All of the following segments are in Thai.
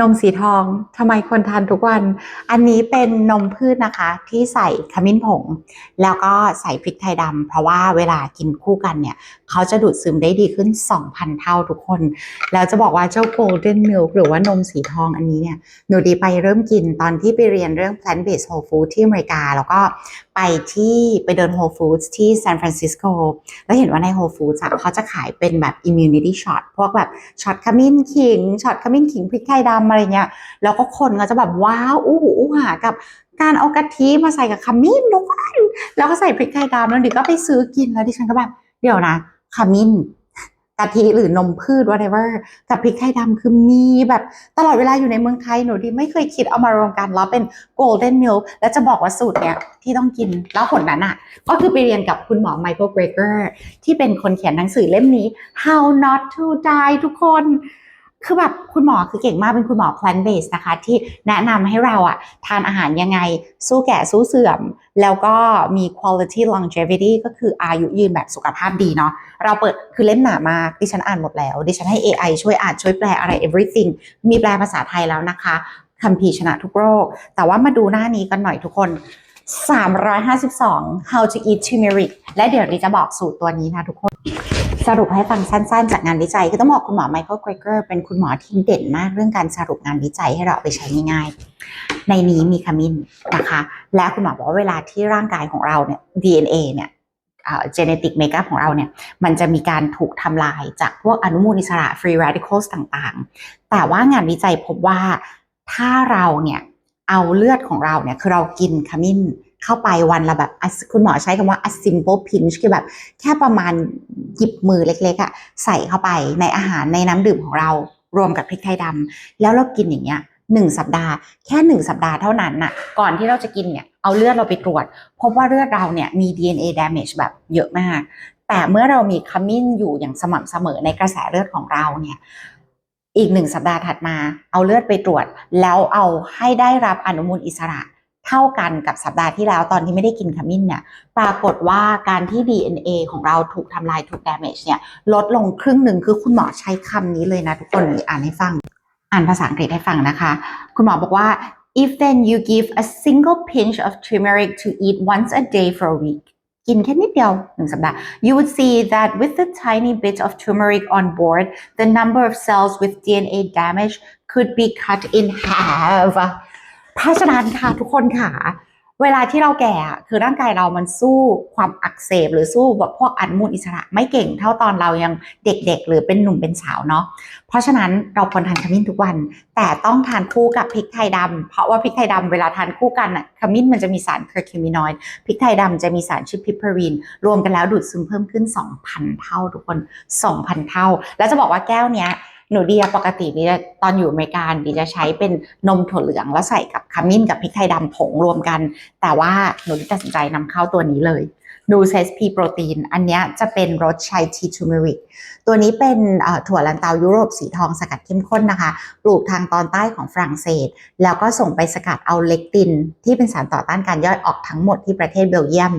นมสีทองทำไมคนทานทุกวัน อันนี้เป็นนมพืชนะคะ ที่ใส่ขมิ้นผง แล้วก็ใส่พริกไทยดำเพราะว่าเวลากินคู่กันเนี่ย เขาจะดูดซึมได้ดีขึ้น 2,000 เท่าทุกคน แล้วจะบอกว่าเจ้า golden milk หรือว่านมสีทองอันนี้เนี่ย หนูดีไปเริ่มกินตอนที่ไปเรียนเรื่อง plant based whole food ที่อเมริกา แล้วก็ไปที่ไปเดิน whole foods ที่ซานฟรานซิสโกแล้วเห็นว่าใน whole foods เขาจะขายเป็นแบบ immunity shot พวกแบบช็อตขมิ้นขิงช็อตขมิ้นขิงพริกไทยดำอะไรเงี้ยแล้วก็คนก็จะแบบว้าวอู้หูอู้หากับการเอากะทิมาใส่กับขมิ้นด้วยแล้วก็ใส่พริกไทยดำแล้วดิก็ไปซื้อกินแล้วดิฉันก็แบบเดี๋ยวนะขมิ้นกะทิหรือนมพืช whatever กับพริกไทยดำคือมีแบบตลอดเวลาอยู่ในเมืองไทยหนูดีไม่เคยคิดเอามารวมกันแล้วเป็น golden milk แล้วจะบอกว่าสูตรเนี้ยที่ต้องกินแล้วผลนั้นอะ ก็คือไปเรียนกับคุณหมอไมเคิลเกรเกอร์ที่เป็นคนเขียนหนังสือเล่มนี้ How Not to Die ทุกคน คือแบบคุณหมอคือเก่งมากเป็นคุณหมอ plant based นะคะ ที่แนะนำให้เราอะทานอาหารยังไง สู้แก่สู้เสื่อม แล้วก็มี quality longevity ก็คืออายุยืนแบบสุขภาพดีเนาะเราเปิดคือเล่มหนามาก ดิฉันอ่านหมดแล้ว ดิฉันให้ AI ช่วยอ่านช่วยแปลอะไร everything มีแปลภาษาไทยแล้วนะคะคัมภีร์ชนะทุกโรค แต่ว่ามาดูหน้านี้กันหน่อยทุกคน 352 how to eat turmeric และเดี๋ยวดิจะบอกสูตรตัวนี้นะทุกคน สรุปให้ฟังสั้นๆ จากงานวิจัยก็ต้องบอกคุณหมอไมเคิลเกรเกอร์เป็นคุณหมอที่เด่นมากเรื่องการสรุปงานวิจัยให้เราไปใช้ง่ายๆ ในนี้มีขมิ้นนะคะ และคุณหมอบอกว่าเวลาที่ร่างกายของเราเนี่ย DNA เนี่ยเอ่อ genetic makeup ของเราเนี่ย มันจะมีการถูกทำลายจากพวกอนุมูลอิสระ free radicals ต่างๆ แต่ว่างานวิจัยพบว่าถ้าเราเนี่ย เอาเลือดของเราเนี่ยคือเรากินขมิ้นเข้าไปวันละแบบคุณหมอใช้คำว่า a simple pinch คือแบบแค่ประมาณหยิบมือเล็กๆอะใส่เข้าไปในอาหารในน้ำดื่มของเรารวมกับพริกไทยดำแล้วเรากินอย่างเงี้ยหนึ่งสัปดาห์แค่หนึ่งสัปดาห์เท่านั้นน่ะก่อนที่เราจะกินเนี่ยเอาเลือดเราไปตรวจ พบว่าเลือดเราเนี่ยมี DNA damage แบบเยอะมาก แต่เมื่อเรามีขมิ้นอยู่อย่างสม่ำเสมอในกระแสเลือดของเราเนี่ย อีกหนึ่งสัปดาห์ถัดมา เอาเลือดไปตรวจ แล้วเอาให้ได้รับอนุมูลอิสระเท่ากันกับสัปดาห์ที่แล้วตอนที่ไม่ได้กินขมิ้นเนี่ยปรากฏว่าการที่ DNA ของเราถูกทำลายถูก damage เนี่ยลดลงครึ่งหนึ่งคือคุณหมอใช้คำนี้เลยนะทุกคนอ่านให้ฟัง อ่านภาษาอังกฤษให้ฟังนะคะ คุณหมอบอกว่า if then you give a single pinch of turmeric to eat once a day for a week กินแค่นิดเดียวหนึ่งสัปดาห์ you would see that with a tiny bit of turmeric on board the number of cells with DNA damage could be cut in half เพราะฉะนั้นค่ะทุกคนค่ะ เวลาที่เราแก่คือร่างกายเรามันสู้ความอักเสบ หรือสู้แบบพวกอนุมูลอิสระไม่เก่งเท่าตอนเรายังเด็กๆ หรือเป็นหนุ่มเป็นสาวเนาะเพราะฉะนั้นเราควรทานขมิ้นทุกวัน แต่ต้องทานคู่กับพริกไทยดำเพราะว่าพริกไทยดำเวลาทานคู่กันอะขมิ้นมันจะมีสารเคอร์คิมินอยด์พริกไทยดำจะมีสารชื่อพิพารีน รวมกันแล้วดูดซึมเพิ่มขึ้น 2,000 เท่าทุกคน 2,000 เท่า แล้วจะบอกว่าแก้วเนี้ย หนูดีอะปกติดีตอนอยู่อเมริกาดีจะใช้เป็นนมถั่วเหลืองแล้วใส่กับขมิ้นกับพริกไทยดำผงรวมกัน แต่ว่าหนูตัดสินใจนำเข้าตัวนี้เลยนูเซสพีโปรตีนอันนี้จะเป็นรสชัยทีทูเมริก ตัวนี้เป็นเอ่อถั่วลันเตายุโรปสีทองสกัดเข้มข้นนะคะ ปลูกทางตอนใต้ของฝรั่งเศส แล้วก็ส่งไปสกัดเอาเลกติน ที่เป็นสารต่อต้านการย่อยออกทั้งหมดที่ประเทศเบลเยียม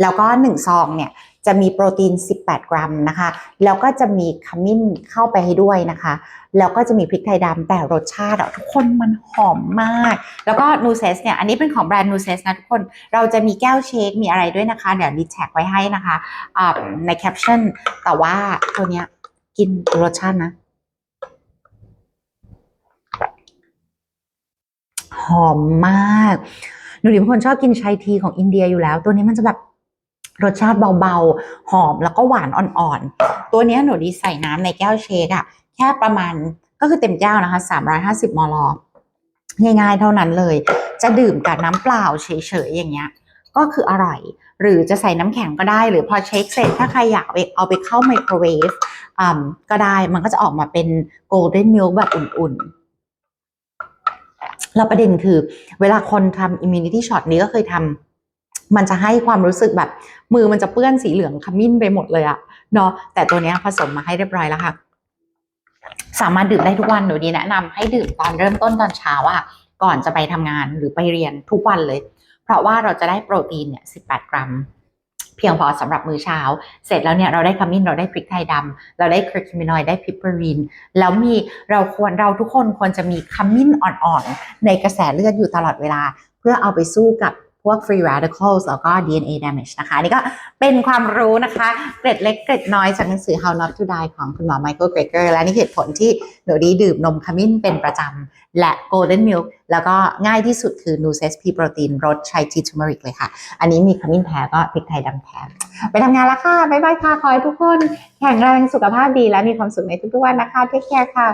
แล้วก็1ซองเนี่ย จะมีโปรตีน 18 กรัมนะคะ แล้วก็จะมีขมิ้นเข้าไปให้ด้วยนะคะ แล้วก็จะมีพริกไทยดำแต่รสชาติอะทุกคนมันหอมมาก แล้วก็นูเซสเนี่ย อันนี้เป็นของแบรนด์นูเซสนะทุกคน เราจะมีแก้วเชค มีอะไรด้วยนะคะ เดี๋ยวดีแท็กไว้ให้นะคะในแคปชั่น แต่ว่าตัวเนี้ยกินรสชาตินะ หอมมาก หนูดิเป็นคนชอบกินชายทีของอินเดียอยู่แล้ว ตัวนี้มันจะแบบ รสชาติเบาๆ หอมแล้วก็หวานอ่อนๆ ตัวนี้หนูดีใส่น้ำในแก้วเชคอะแค่ประมาณก็คือเต็มแก้วนะคะ 350 มล ง่ายๆ เท่านั้นเลย จะดื่มกับน้ำเปล่าเฉยๆ อย่างเงี้ย ก็คืออร่อย หรือจะใส่น้ำแข็งก็ได้ หรือพอเช็คเสร็จ ถ้าใครอยากเอาไปเข้าไมโครเวฟก็ได้ มันก็จะออกมาเป็นโกลเด้นมิลค์แบบอุ่นๆแล้วประเด็นคือเวลาคนทำ immunity shot นี้ก็เคยทำ มันจะให้ความรู้สึกแบบ มือมันจะเปื้อนสีเหลืองขมิ้นไปหมดเลยอะเนาะแต่ตัวนี้ผสมมาให้เรียบร้อยแล้วค่ะ สามารถดื่มได้ทุกวันหนูดีแนะนำให้ดื่มตอนเริ่มต้นตอนเช้าอะก่อนจะไปทำงานหรือไปเรียนทุกวันเลย เพราะว่าเราจะได้โปรตีนเนี่ย18กรัม เพียงพอสำหรับมื้อเช้า เสร็จแล้วเนี่ยเราได้ขมิ้นเราได้พริกไทยดำเราได้คร์คิมินอยได้พิปเปอรินแล้วมีเราควรเราทุกคนควรจะมีขมิ้นอ่อนๆในกระแสเลือดอยู่ตลอดเวลา เพื่อเอาไปสู้กับ วก free radicals แล้วก็ DNA damage นะคะ นี่ก็เป็นความรู้นะคะ เกร็ดเล็กเกร็ดน้อยจากหนังสือ How Not to Die ของคุณหมอ Michael Greger และนี่เหตุผลที่หนูดีดื่มนมขมิ้นเป็นประจำและ Golden Milk แล้วก็ง่ายที่สุดคือ n u c e s P Protein รส Chai Tea Turmeric เลยค่ะ อันนี้มีขมิ้นแท้ก็พริกไทยดำแท้ไปทำงานแล้วค่ะ บ๊ายบายค่ะ ขอให้ทุกคน แข็งแรงสุขภาพดีและมีความสุขในทุกๆวันนะคะเทคแคร์ค่ะ